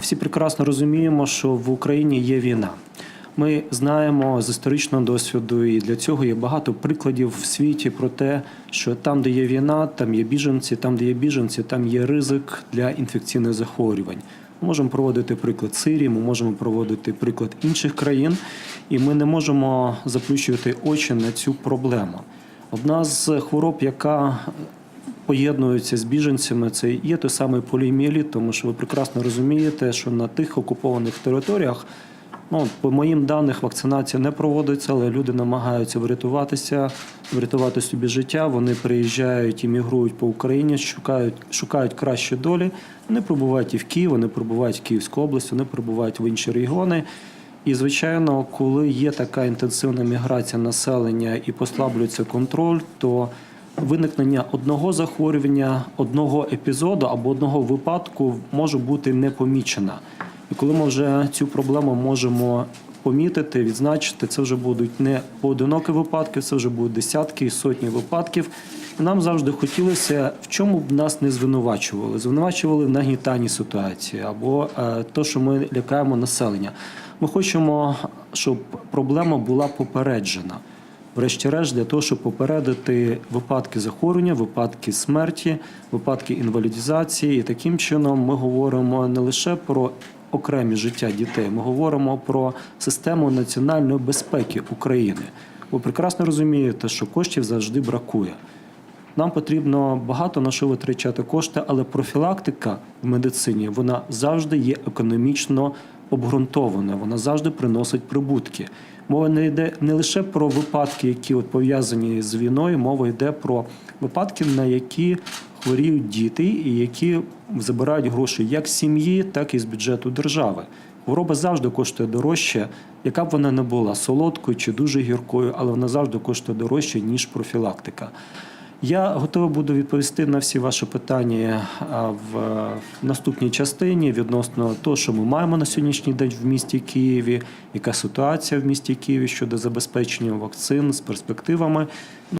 Всі прекрасно розуміємо, що в Україні є війна. Ми знаємо з історичного досвіду, і для цього є багато прикладів в світі про те, що там, де є війна, там є біженці, там, де є біженці, там є ризик для інфекційних захворювань. Ми можемо проводити приклад Сирії, ми можемо проводити приклад інших країн, і ми не можемо заплющувати очі на цю проблему. Одна з хвороб, яка поєднуються з біженцями, це є той самий поліомієліт, тому що ви прекрасно розумієте, що на тих окупованих територіях, ну по моїм даних, вакцинація не проводиться, але люди намагаються врятуватися, врятувати собі життя. Вони приїжджають і мігрують по Україні, шукають, шукають кращі долі. Вони прибувають і в Київ, вони прибувають в Київську область, вони прибувають в інші регіони. І, звичайно, коли є така інтенсивна міграція населення і послаблюється контроль, то виникнення одного захворювання, одного епізоду або одного випадку може бути не помічена. І коли ми вже цю проблему можемо помітити, відзначити, це вже будуть не поодинокі випадки, це вже будуть десятки і сотні випадків. І нам завжди хотілося, в чому б нас не звинувачували. Звинувачували в нагнітанні ситуації або е, то, що ми лякаємо населення. Ми хочемо, щоб проблема була попереджена. Врешті-решт, для того, щоб попередити випадки захворювання, випадки смерті, випадки інвалідізації. І таким чином ми говоримо не лише про окремі життя дітей, ми говоримо про систему національної безпеки України. Ви прекрасно розумієте, що коштів завжди бракує. Нам потрібно багато на що витрачати кошти, але профілактика в медицині вона завжди є економічно обґрунтована, вона завжди приносить прибутки. Мова не йде не лише про випадки, які от пов'язані з війною, мова йде про випадки, на які хворіють діти, і які забирають гроші як сім'ї, так і з бюджету держави. Хвороба завжди коштує дорожче, яка б вона не була солодкою чи дуже гіркою, але вона завжди коштує дорожче, ніж профілактика. Я готовий буду відповісти на всі ваші питання в наступній частині відносно того, що ми маємо на сьогоднішній день в місті Києві, яка ситуація в місті Києві щодо забезпечення вакцин з перспективами.